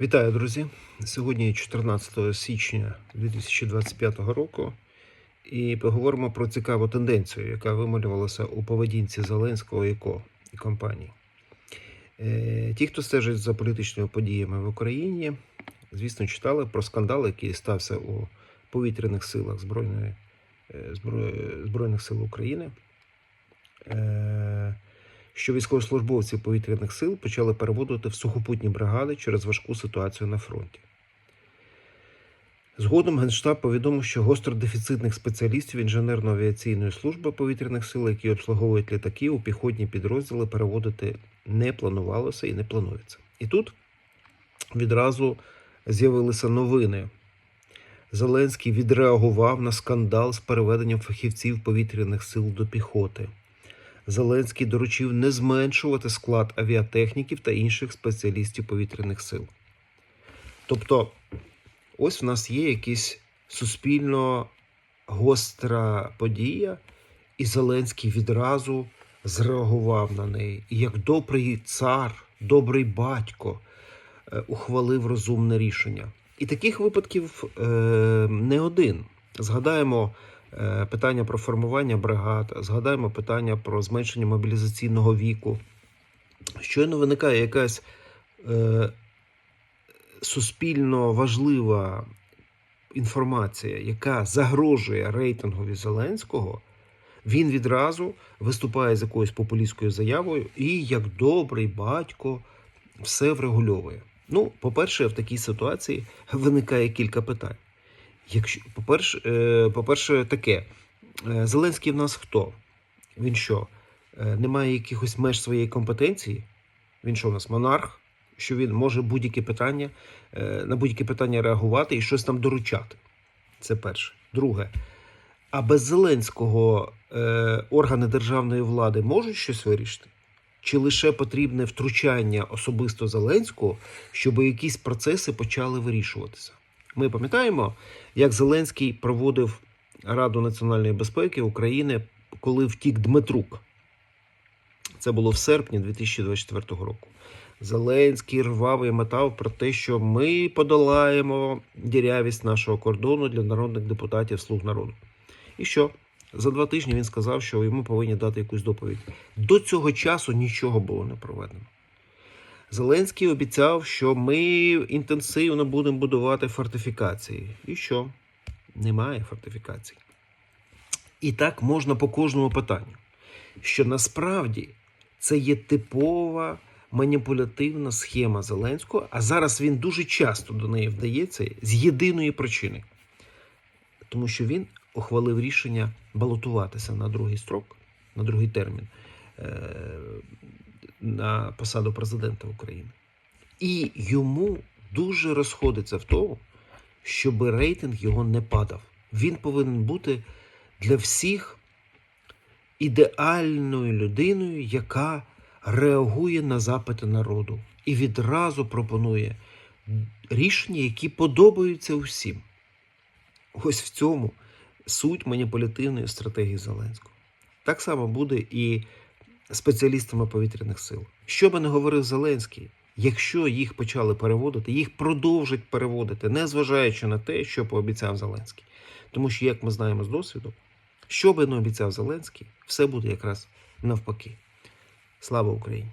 Вітаю, друзі! Сьогодні 14 січня 2025 року, і поговоримо про цікаву тенденцію, яка вималювалася у поведінці Зеленського і і компанії. Е, Ті, хто стежить за політичними подіями в Україні, звісно, читали про скандал, який стався у повітряних силах Збройної, е, Збройних сил України. Що військовослужбовці повітряних сил почали переводити в сухопутні бригади через важку ситуацію на фронті. Згодом Генштаб повідомив, що гостродефіцитних спеціалістів інженерно-авіаційної служби повітряних сил, які обслуговують літаки, у піхотні підрозділи переводити не планувалося і не планується. І тут відразу з'явилися новини. Зеленський відреагував на скандал з переведенням фахівців повітряних сил до піхоти. Зеленський доручив не зменшувати склад авіатехніків та інших спеціалістів повітряних сил. Тобто, ось в нас є якась суспільно гостра подія, і Зеленський відразу зреагував на неї. І як добрий цар, добрий батько е, ухвалив розумне рішення. І таких випадків е, не один. Згадаємо питання про формування бригад, згадаємо питання про зменшення мобілізаційного віку. Щойно виникає якась е, суспільно важлива інформація, яка загрожує рейтингові Зеленського, він відразу виступає з якоюсь популістською заявою і, як добрий батько, все врегульовує. Ну, по-перше, в такій ситуації виникає кілька питань. Якщо, по-перше, е, по-перше, таке, е, Зеленський в нас хто? Він що? е, Не якихось меж своєї компетенції? Він що в нас монарх? Що він може будь-які питання, на будь-які питання реагувати і щось там доручати. Це перше. Друге. А без Зеленського органи державної влади можуть щось вирішити? Чи лише потрібне втручання особисто Зеленського, щоб якісь процеси почали вирішуватися? Ми пам'ятаємо, як Зеленський проводив Раду національної безпеки України, коли втік Дмитрук. Це було в серпні 2024 року. Зеленський рвав і метав про те, що ми подолаємо дірявість нашого кордону для народних депутатів Слуг народу. І що? За два тижні він сказав, що йому повинні дати якусь доповідь. До цього часу нічого було не проведено. Зеленський обіцяв, що ми інтенсивно будемо будувати фортифікації. І що? Немає фортифікацій. І так можна по кожному питанню. Що насправді це є типова маніпулятивна схема Зеленського, а зараз він дуже часто до неї вдається з єдиної причини. Тому що він ухвалив рішення балотуватися на другий строк, на другий термін е, на посаду президента України. І йому дуже розходиться в тому, щоб рейтинг його не падав. Він повинен бути для всіх ідеальною людиною, яка реагує на запити народу і відразу пропонує рішення, які подобаються усім. Ось в цьому суть маніпулятивної стратегії Зеленського. Так само буде і спеціалістами повітряних сил. Що би не говорив Зеленський, якщо їх почали переводити, їх продовжать переводити, незважаючи на те, що пообіцяв Зеленський. Тому що, як ми знаємо з досвіду, що би не обіцяв Зеленський, все буде якраз навпаки. Слава Україні!